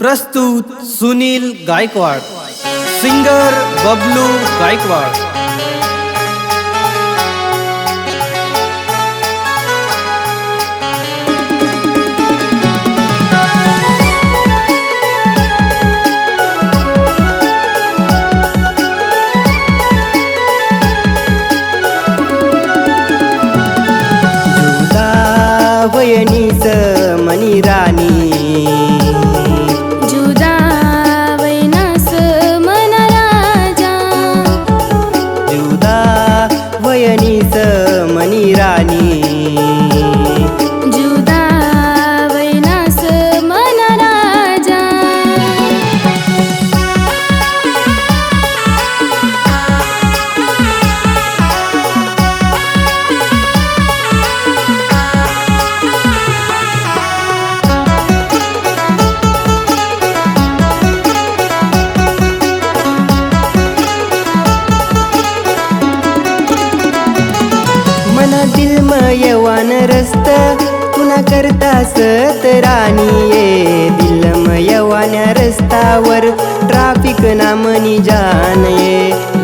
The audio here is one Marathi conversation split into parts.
प्रस्तुत सुनील गायकवाड सिंगर बबलू गायकवाड. वयनीच मनी राणी करता सत राणी ये दिल यवान्या रस्तावर ट्राफिक नामनी जान ये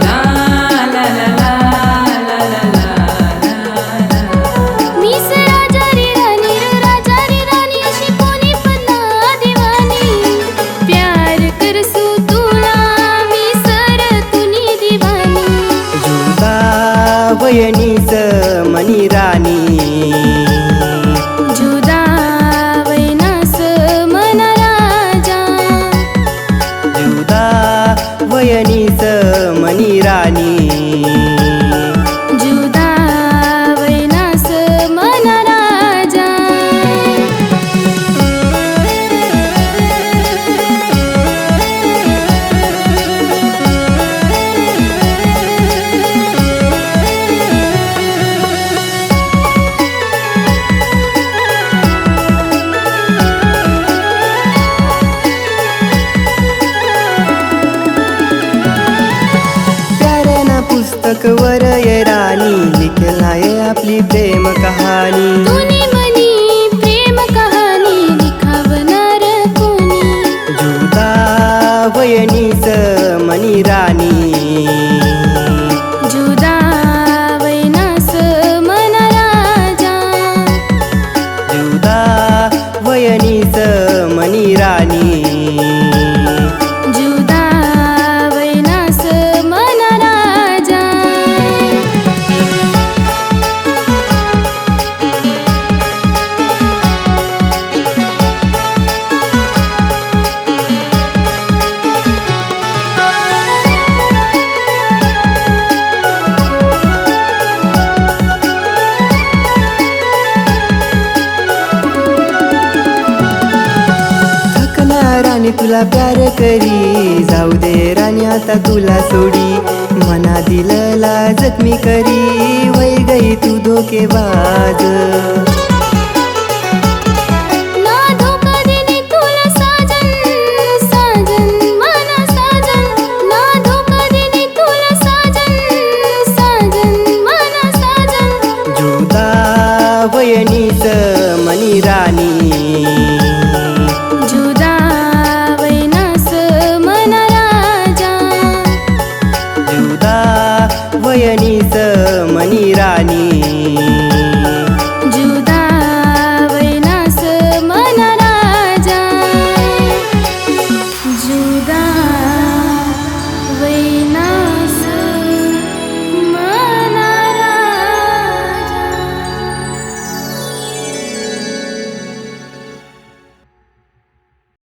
मनी प्याऱ्याना पुस्तक वर ये राणी लिखलाय आपली प्रेम. मी तुला प्यार करी. जाऊ दे राणी आता तुला सोडी. मना दिलला जखमी करी. वै गई तू धोकेबाज. राणीच मनी राणी